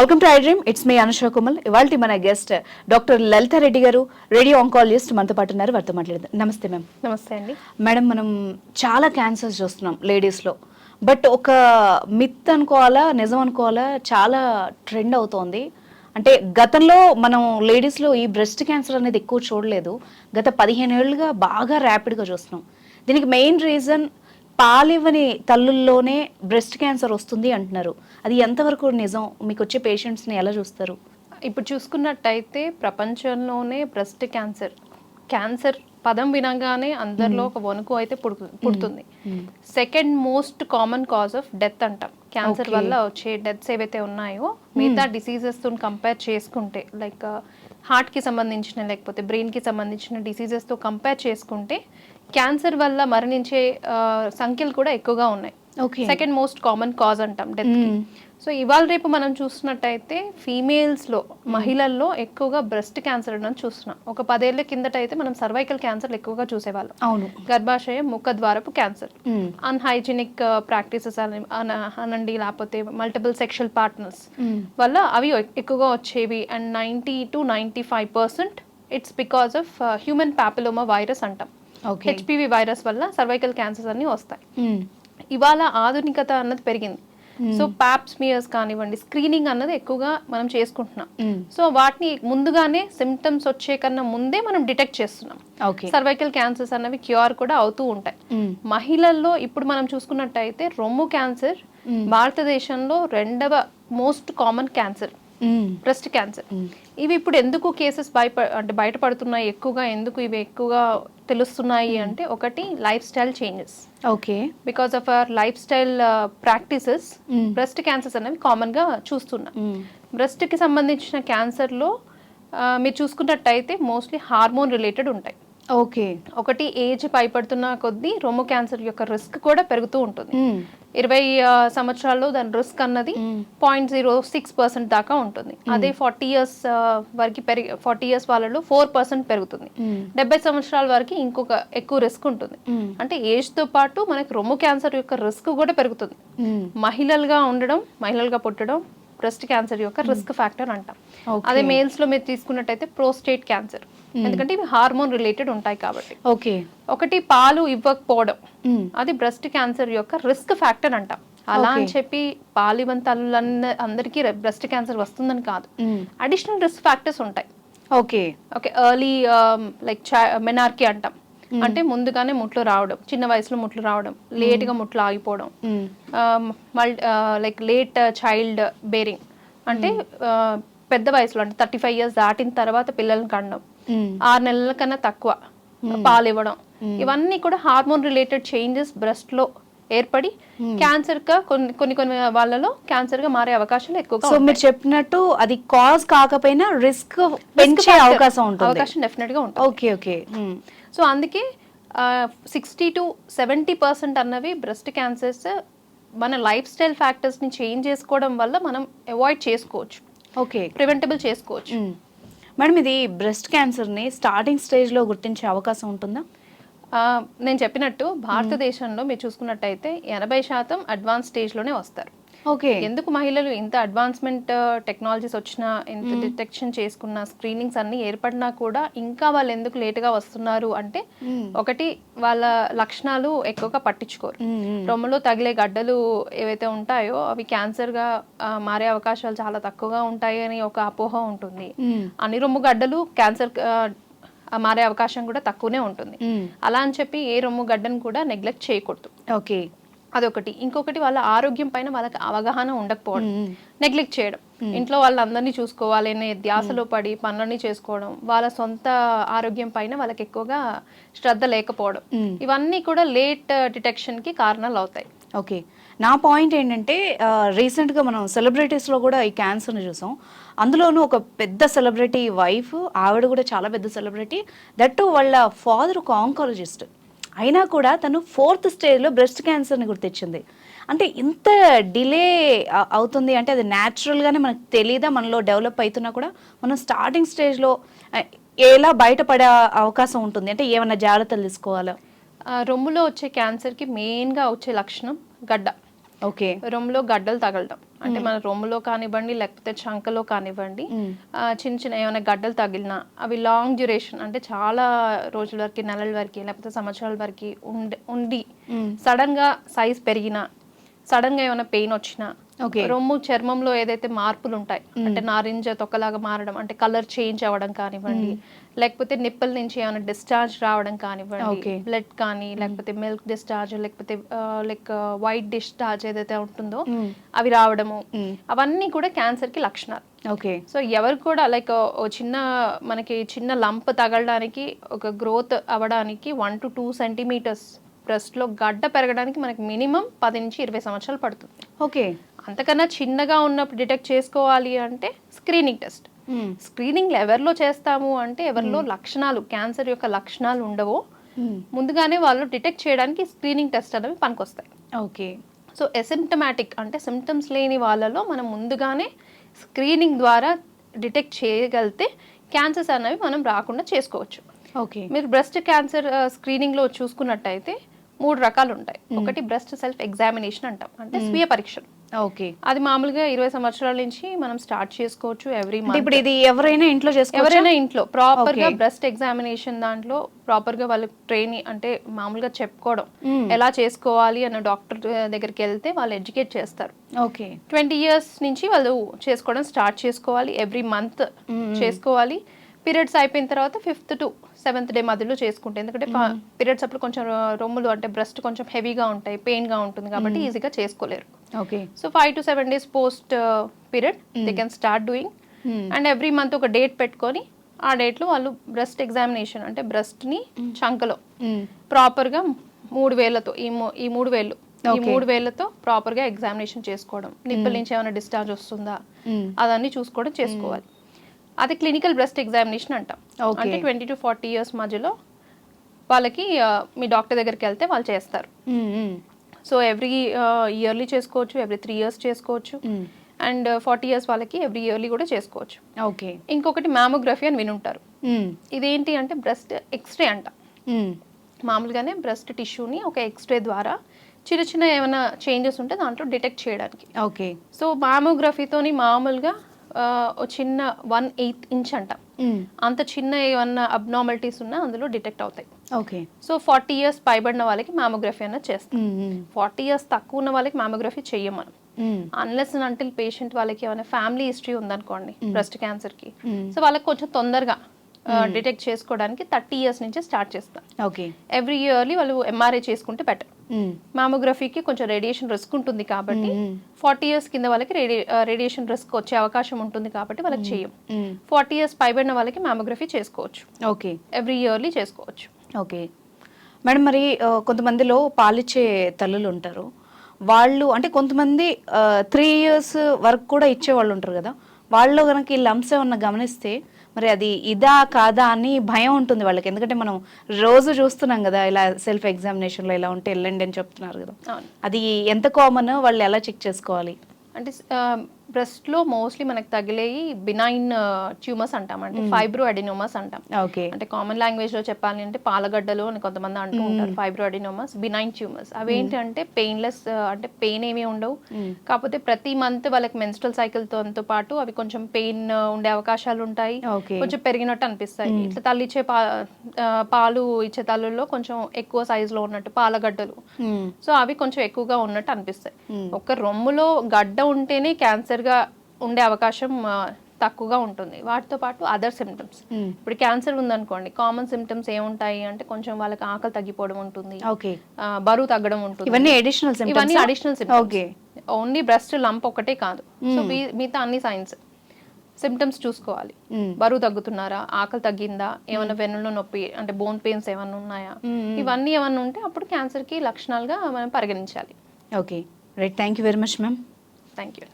Welcome to I dream it's me Anusha కుమల్ ఇవాళ మన guest doctor లలిత రెడ్డి గారు రేడియో ఆంకాలజిస్ట్ మనతో పాటు ఉన్నారు. వారితో మాట్లాడదాం. నమస్తే మ్యామ్ నమస్తే అండి. మేడం మనం చాలా క్యాన్సర్స్ చూస్తున్నాం లేడీస్లో బట్ ఒక మిత్ అనుకోవాలా నిజం అనుకోవాలా చాలా ట్రెండ్ అవుతోంది. అంటే గతంలో మనం లేడీస్లో ఈ బ్రెస్ట్ క్యాన్సర్ అనేది ఎక్కువ చూడలేదు. గత పదిహేను ఏళ్ళుగా బాగా ర్యాపిడ్గా చూస్తున్నాం. దీనికి మెయిన్ రీజన్ పాలివ్వని తల్లుల్లోనే బ్రెస్ట్ క్యాన్సర్ వస్తుంది అంటున్నారు. అది ఎంతవరకు నిజం? మీకు వచ్చే పేషెంట్స్ని ఎలా చూస్తారు? ఇప్పుడు చూసుకున్నట్టయితే ప్రపంచంలోనే బ్రెస్ట్ క్యాన్సర్ క్యాన్సర్ పదం వినగానే అందరిలో ఒక వణుకు అయితే పుడుతు- పుడుతుంది. Second most common cause of death అంటాం. క్యాన్సర్. వల్ల వచ్చే డెత్స్ ఏవైతే ఉన్నాయో మిగతా డిసీజెస్తో కంపేర్ చేసుకుంటే లైక్ హార్ట్కి సంబంధించిన లేకపోతే బ్రెయిన్కి సంబంధించిన diseases తో కంపేర్ చేసుకుంటే క్యాన్సర్ వల్ల మరణించే సంఖ్యలు కూడా ఎక్కువగా ఉన్నాయి. సెకండ్ మోస్ట్ కామన్ కాజ్ అంటాం డెత్ సో ఇవాళ రేపు మనం చూస్తున్నట్టయితే ఫీమేల్స్లో మహిళల్లో ఎక్కువగా బ్రెస్ట్ క్యాన్సర్ అని చూస్తున్నాం. ఒక పదేళ్ళ కిందట అయితే మనం సర్వైకల్ క్యాన్సర్ ఎక్కువగా చూసేవాళ్ళం. అవును. గర్భాశయ ముఖ ద్వారపు క్యాన్సర్. అన్హైజీనిక్ ప్రాక్టీసెస్ అనండి లేకపోతే మల్టిపుల్ సెక్షువల్ పార్ట్నర్స్. వల్ల అవి ఎక్కువగా వచ్చేవి. And ninety two ninety five percent it's because of human papilloma virus అంటాం. హెచ్పివి వైరస్ వల్ల సర్వైకల్ క్యాన్సర్స్ అన్ని వస్తాయి. మ్మ్. ఇవాళ ఆధునికత అన్నది పెరిగింది. సో ప్యాప్ స్మియర్స్ కానివ్వండి స్క్రీనింగ్ అన్నది ఎక్కువగా మనం చేసుకుంటున్నాం. సో వాటిని ముందుగానే సిమ్టమ్స్ వచ్చే కన్నా ముందే మనం డిటెక్ట్ చేస్తున్నాం. సర్వైకల్ క్యాన్సర్స్ అనేవి క్యూర్ కూడా అవుతూ ఉంటాయి. మ్మ్. మహిళల్లో ఇప్పుడు మనం చూసుకున్నట్టయితే రొమ్ము క్యాన్సర్ భారతదేశంలో రెండవ most common cancer. Breast cancer ఇవి ఇప్పుడు ఎందుకు కేసెస్ భయప అంటే బయటపడుతున్నాయి? ఎక్కువగా ఎందుకు ఇవి ఎక్కువగా తెలుస్తున్నాయి అంటే ఒకటి life style changes okay because of our life style practices Mm. Breast cancers అనేవి కామన్గా చూస్తున్నాం. బ్రెస్ట్కి సంబంధించిన క్యాన్సర్లో మీరు చూసుకున్నట్టయితే మోస్ట్లీ హార్మోన్ రిలేటెడ్ ఉంటాయి. ఓకే ఒకటి ఏజ్ పైపడుతున్న కొద్దీ రొమ్ము క్యాన్సర్ యొక్క రిస్క్ కూడా పెరుగుతూ ఉంటుంది. ఇరవై సంవత్సరాల్లో దాని రిస్క్ అన్నది పాయింట్ జీరో సిక్స్ పర్సెంట్ దాకా ఉంటుంది అదే ఫార్టీ ఇయర్స్ వరకు పెరిగి ఫార్టీ ఇయర్స్ వాళ్ళలో ఫోర్ పర్సెంట్ పెరుగుతుంది. డెబ్బై సంవత్సరాల వరకు ఇంకొక ఎక్కువ రిస్క్ ఉంటుంది. అంటే ఏజ్తో పాటు మనకి రొమ్ము క్యాన్సర్ యొక్క రిస్క్ కూడా పెరుగుతుంది. మహిళలుగా ఉండడం మహిళలుగా పుట్టడం బ్రెస్ట్ క్యాన్సర్ యొక్క రిస్క్ ఫ్యాక్టర్ అంటాం. అదే మేల్స్లో మీరు తీసుకున్నట్టయితే ప్రోస్టేట్ క్యాన్సర్ ఎందుకంటే ఇవి హార్మోన్ రిలేటెడ్ ఉంటాయి కాబట్టి. ఓకే ఒకటి పాలు ఇవ్వకపోవడం. మ్మ్. అది బ్రెస్ట్ క్యాన్సర్ యొక్క రిస్క్ ఫ్యాక్టర్ అంటాం. అలా అని. చెప్పి పాలు ఇవ్వని తల్లులంద అందరికీ బ్రెస్ట్ క్యాన్సర్ వస్తుందని కాదు. అడిషనల్ రిస్క్ ఫ్యాక్టర్స్ ఉంటాయి. Okay okay early like menarche అంటాం. అంటే ముందుగానే ముట్లు రావడం చిన్న వయసులో ముట్లు రావడం లేట్గా ముట్లు ఆగిపోవడం. లైక్ లేట్ చైల్డ్ బేరింగ్ అంటే పెద్ద వయసులో అంటే థర్టీ ఫైవ్ ఇయర్స్ దాటిన తర్వాత పిల్లల్ని మ్మ్. ఆరు నెలల కన్నా తక్కువ పాలు ఇవ్వడం. ఇవన్నీ కూడా హార్మోన్ రిలేటెడ్ చేంజెస్ బ్రెస్ట్లో ఏర్పడి క్యాన్సర్గా కొన్ని కొన్ని కొన్ని వాళ్ళలో క్యాన్సర్గా మారే అవకాశాలు ఎక్కువగా సో మీరు చెప్పినట్టు అది కాజ్ కాకపోయినా రిస్క్ పెంచే. అవకాశం ఉంటుంది. అవకాశం డెఫినెట్గా ఉంటుంది. Okay okay. సో అందుకే సిక్స్టీ టు సెవెంటీ పర్సెంట్ అన్నవి బ్రెస్ట్ క్యాన్సర్స్ మన లైఫ్ స్టైల్ ఫ్యాక్టర్స్ని చేంజ్ చేసుకోవడం వల్ల మనం అవాయిడ్ చేసుకోవచ్చు. ఓకే ప్రివెంటబుల్ చేసుకోవచ్చు. మేడం ఇది బ్రెస్ట్ క్యాన్సర్ని స్టార్టింగ్ స్టేజ్లో గుర్తించే అవకాశం ఉంటుందా? నేను చెప్పినట్టు భారతదేశంలో మీరు చూసుకున్నట్టయితే ఎనభై శాతం అడ్వాన్స్ స్టేజ్లోనే వస్తారు. ఓకే ఎందుకు మహిళలు ఇంత అడ్వాన్స్మెంట్ టెక్నాలజీస్ వచ్చినా ఇంత డిటెక్షన్ చేసుకున్న స్క్రీనింగ్స్ అన్ని ఏర్పడినా కూడా ఇంకా వాళ్ళు ఎందుకు లేటుగా వస్తున్నారు అంటే ఒకటి వాళ్ళ లక్షణాలు ఎక్కువగా పట్టించుకోరు. మ్మ్. రొమ్ములో తగిలే గడ్డలు ఏవైతే ఉంటాయో అవి క్యాన్సర్గా ఆ, మారే అవకాశాలు చాలా తక్కువగా ఉంటాయి అని ఒక అపోహ ఉంటుంది. అన్ని రొమ్ము గడ్డలు క్యాన్సర్ మారే అవకాశం కూడా తక్కువనే ఉంటుంది. అలా అని చెప్పి ఏ రొమ్ము గడ్డను కూడా నెగ్లెక్ట్ చేయకూడదు. ఓకే అదొకటి. ఇంకొకటి వాళ్ళ ఆరోగ్యం పైన వాళ్ళకి అవగాహన ఉండకపోవడం. నెగ్లెక్ట్ చేయడం. ఇంట్లో వాళ్ళందరినీ చూసుకోవాలి అనే ధ్యాసలో పడి పనులన్నీ చేసుకోవడం వాళ్ళ సొంత ఆరోగ్యం పైన వాళ్ళకి ఎక్కువగా శ్రద్ధ లేకపోవడం. ఇవన్నీ కూడా లేట్ డిటెక్షన్కి కారణాలు అవుతాయి ఓకే. నా పాయింట్ ఏంటంటే రీసెంట్గా మనం సెలబ్రిటీస్లో కూడా ఈ క్యాన్సర్ని చూసాం. అందులోనూ ఒక పెద్ద సెలబ్రిటీ వైఫ్ ఆవిడ కూడా చాలా పెద్ద సెలబ్రిటీ. దట్టు వాళ్ళ ఫాదర్ ఒక ఆంకాలజిస్ట్. అయినా కూడా తను ఫోర్త్ స్టేజ్లో బ్రెస్ట్ క్యాన్సర్ని గుర్తించింది. అంటే ఇంత డిలే అవుతుంది అంటే అది న్యాచురల్గానే మనకు తెలియదా మనలో డెవలప్ అవుతున్నా కూడా మనం స్టార్టింగ్ స్టేజ్లో ఎలా బయటపడే అవకాశం ఉంటుంది? అంటే ఏమైనా జాగ్రత్తలు తీసుకోవాలా? రొమ్ములో వచ్చే క్యాన్సర్కి మెయిన్గా వచ్చే లక్షణం గడ్డ. ఓకే. రొమ్ములో గడ్డలు తగలడం అంటే మన రొమ్ములో కానివ్వండి లేకపోతే చంకలో కానివ్వండి. ఆ, చిన్న చిన్న ఏమైనా గడ్డలు తగిలినా అవి లాంగ్ డ్యూరేషన్ అంటే చాలా రోజుల వరకు నెలల వరకు లేకపోతే సంవత్సరాల వరకు ఉండి. సడన్గా సైజ్ పెరిగినా సడన్గా ఏమైనా పెయిన్ వచ్చినా రొమ్ము చర్మంలో ఏదైతే మార్పులు ఉంటాయి అంటే నారింజ తొక్కలాగా మారడం అంటే కలర్ చేంజ్ అవ్వడం కానివ్వండి లేకపోతే నిప్పుల నుంచి ఏమైనా డిశ్చార్జ్ రావడం కానివ్వండి. బ్లడ్ కానీ లేకపోతే మిల్క్ డిశ్చార్జ్ లేకపోతే లైక్ వైట్ డిశ్చార్జ్ ఏదైతే ఉంటుందో. అవి రావడము. అవన్నీ కూడా క్యాన్సర్కి లక్షణాలు. ఓకే. సో ఎవరు కూడా లైక్ చిన్న మనకి చిన్న లంప్ తగలడానికి ఒక గ్రోత్ అవ్వడానికి వన్ టు టూ సెంటీమీటర్స్ బ్రెస్ట్లో గడ్డ పెరగడానికి మనకి మినిమం పది నుంచి ఇరవై సంవత్సరాలు పడుతుంది. ఓకే. అంతకన్నా చిన్నగా ఉన్నప్పుడు డిటెక్ట్ చేసుకోవాలి అంటే స్క్రీనింగ్ టెస్ట్. స్క్రీనింగ్ ఎవరిలో చేస్తాము అంటే ఎవరిలో లక్షణాలు క్యాన్సర్ యొక్క లక్షణాలు ఉండవో. ముందుగానే వాళ్ళు డిటెక్ట్ చేయడానికి స్క్రీనింగ్ టెస్ట్ అనేవి పనికొస్తాయి. ఓకే. సో ఎసిమ్టమాటిక్ అంటే సిమ్టమ్స్ లేని వాళ్ళలో మనం ముందుగానే స్క్రీనింగ్ ద్వారా డిటెక్ట్ చేయగలిగితే క్యాన్సర్స్ అనేవి మనం రాకుండా చేసుకోవచ్చు. ఓకే. మీరు బ్రెస్ట్ క్యాన్సర్ స్క్రీనింగ్లో చూసుకున్నట్టయితే మూడు రకాలు ఉంటాయి ఒకటి బ్రెస్ట్ సెల్ఫ్ ఎగ్జామినేషన్ అంటాం. అంటే స్వీయ పరీక్షలు. ఓకే. అది మామూలుగా ఇరవై సంవత్సరాల నుంచి మనం స్టార్ట్ చేసుకోవచ్చు ఎవ్రీ మంత్. ఇప్పుడు ఇది ఎవరైనా ఇంట్లో చేసుకోవచ్చు? ఎవరైనా ఇంట్లో. ప్రాపర్గా. బ్రెస్ట్ ఎగ్జామినేషన్ దాంట్లో ప్రాపర్గా వాళ్ళు ట్రైనింగ్ అంటే మామూలుగా చెప్పుకోవడం. Mm. ఎలా చేసుకోవాలి అన్న డాక్టర్ దగ్గరికి వెళ్తే వాళ్ళు ఎడ్యుకేట్ చేస్తారు. ఓకే. ట్వంటీ ఇయర్స్ నుంచి వాళ్ళు చేసుకోవడం స్టార్ట్ చేసుకోవాలి. ఎవ్రీ మంత్ చేసుకోవాలి. పీరియడ్స్ అయిపోయిన తర్వాత ఫిఫ్త్ టు సెవెంత్ డే మధ్యలో చేసుకుంటే ఎందుకంటే పీరియడ్స్ అప్పుడు కొంచెం రొమ్ములు అంటే బ్రెస్ట్ కొంచెం హెవీగా ఉంటాయి పెయిన్గా ఉంటుంది కాబట్టి ఈజీగా చేసుకోలేరు. Okay so five to seven days post period they can start doing and every month ఒక డేట్ పెట్టుకొని ఆ డేట్లో వాళ్ళు బ్రెస్ట్ ఎగ్జామినేషన్ అంటే బ్రెస్ట్ని చంకలో. ప్రాపర్గా మూడు వేలతో ఈ ఈ మూడు వేలు ఈ. మూడు వేలతో ప్రాపర్గా ఎగ్జామినేషన్ చేసుకోవడం. నిప్పుల నుంచి ఏమైనా డిశ్చార్జ్ వస్తుందా? అదన్నీ చూసుకోవడం చేసుకోవాలి. అది క్లినికల్ బ్రెస్ట్ ఎగ్జామినేషన్ అంటాం. అంటే ట్వంటీ టు ఫార్టీ ఇయర్స్ మధ్యలో వాళ్ళకి ఆ, మీ డాక్టర్ దగ్గరికి వెళ్తే వాళ్ళు చేస్తారు. సో ఎవ్రీ ఇయర్లీ చేసుకోవచ్చు ఎవ్రీ త్రీ ఇయర్స్ చేసుకోవచ్చు. అండ్ ఫార్టీ ఇయర్స్ వాళ్ళకి ఎవ్రీ ఇయర్లీ కూడా చేసుకోవచ్చు. ఓకే. ఇంకొకటి మ్యామోగ్రఫీ అని వినుంటారు. ఇదేంటి అంటే బ్రెస్ట్ ఎక్స్రే అంట. మామూలుగానే బ్రెస్ట్ టిష్యూని ఒక ఎక్స్రే ద్వారా చిన్న చిన్న ఏమైనా చేంజెస్ ఉంటే దాంట్లో డిటెక్ట్ చేయడానికి. ఓకే. సో మామోగ్రఫీతోని మామూలుగా చిన్న వన్ ఎయిత్ ఇంచ్ అంట. అంత చిన్న ఏమన్నా అబ్నార్మాలిటీస్ ఉన్నా అందులో డిటెక్ట్ అవుతాయి. ఓకే. సో ఫార్టీ ఇయర్స్ పైబడిన వాళ్ళకి మామోగ్రఫీ అన్నది చేస్తాం. ఫార్టీ ఇయర్స్ తక్కువ ఉన్న వాళ్ళకి మామోగ్రఫీ చెయ్యం మనం. అన్లెస్ అంటిల్ పేషెంట్ వాళ్ళకి ఏమైనా ఫ్యామిలీ హిస్టరీ ఉందనుకోండి బ్రెస్ట్ క్యాన్సర్కి. సో వాళ్ళకి కొంచెం తొందరగా డిటెక్ట్ చేసుకోవడానికి థర్టీ ఇయర్స్ నుంచి స్టార్ట్ చేస్తాం. ఓకే. ఎవ్రీ ఇయర్లీ వాళ్ళు ఎంఆర్ఐ చేసుకుంటే బెటర్ మామోగ్రఫీకి కొంచెం రేడియేషన్ రిస్క్ ఉంటుంది కాబట్టి ఫార్టీ ఇయర్స్ కింద వాళ్ళకి రేడియేషన్ రిస్క్ వచ్చే అవకాశం ఉంటుంది కాబట్టి వాళ్ళకి చేయం. ఫార్టీ ఇయర్స్ పైబడిన వాళ్ళకి మామోగ్రఫీ చేసుకోవచ్చు. ఓకే ఎవ్రీ ఇయర్లీ చేసుకోవచ్చు. ఓకే మేడం మరి కొంతమందిలో పాలిచ్చే తల్లులు ఉంటారు. వాళ్ళు అంటే కొంతమంది త్రీ ఇయర్స్ వరకు కూడా ఇచ్చే వాళ్ళు ఉంటారు కదా. వాళ్ళు కనుక ఈ లంప్స్ ఏమన్నా గమనిస్తే మరి అది ఇదా కాదా అని భయం ఉంటుంది వాళ్ళకి. ఎందుకంటే మనం రోజు చూస్తున్నాం కదా ఇలా సెల్ఫ్ ఎగ్జామినేషన్లో ఇలా ఉంటే వెళ్ళండి అని చెప్తున్నారు కదా. అది ఎంత కామన్ వాళ్ళు ఎలా చెక్ చేసుకోవాలి? అంటే బ్రెస్ట్లో మోస్ట్లీ మనకు తగిలేవి బినైన్ ట్యూమర్స్ అంటాం అంటే ఫైబ్రో అడినోమస్ అంటాం. ఓకే. అంటే కామన్ లాంగ్వేజ్లో చెప్పాలి అంటే పాలగడ్డలు అని కొంతమంది అంటూ ఉంటారు ఫైబ్రో అడినోమస్ బినైన్ ట్యూమర్స్ అవి ఏంటి అంటే పెయిన్లెస్ అంటే పెయిన్ ఏమీ ఉండవు. కాకపోతే ప్రతి మంత్ వాళ్ళకి మెన్స్ట్రల్ సైకిల్తో పాటు అవి కొంచెం పెయిన్ ఉండే అవకాశాలు ఉంటాయి. కొంచెం పెరిగినట్టు అనిపిస్తాయి. ఇట్లా తల్లి ఇచ్చే పా ఆ, పాలు ఇచ్చే తల్లుల్లో కొంచెం ఎక్కువ size లో ఉన్నట్టు పాలగడ్డలు. సో అవి కొంచెం ఎక్కువగా ఉన్నట్టు అనిపిస్తాయి. ఒక రొమ్ములో గడ్డ ఉంటేనే క్యాన్సర్ గా ఉండే అవకాశం తక్కువగా ఉంటుంది. వాటితో పాటు అదర్ సిమ్టమ్స్ ఇప్పుడు క్యాన్సర్ ఉందనుకోండి కామన్ సిమ్టమ్స్ ఏముంటాయి అంటే కొంచెం వాళ్ళకి ఆకలి తగ్గిపోవడం ఉంటుంది. బరువు తగ్గడం ఉంటుంది. ఇవన్నీ అడిషనల్ ఇవన్నీ additional symptoms okay only breast lump ఒకటే కాదు. సో మిగతా అన్ని సైన్స్ సిమ్టమ్స్ చూసుకోవాలి. బరువు తగ్గుతున్నారా? ఆకలి తగ్గిందా? ఏమైనా వెన్నులో నొప్పి అంటే బోన్ పెయిన్స్ ఏమైనా ఉన్నాయా? ఇవన్నీ ఏమైనా ఉంటే అప్పుడు క్యాన్సర్కి లక్షణాలుగా మనం పరిగణించాలి. Okay right thank you very much ma'am thank you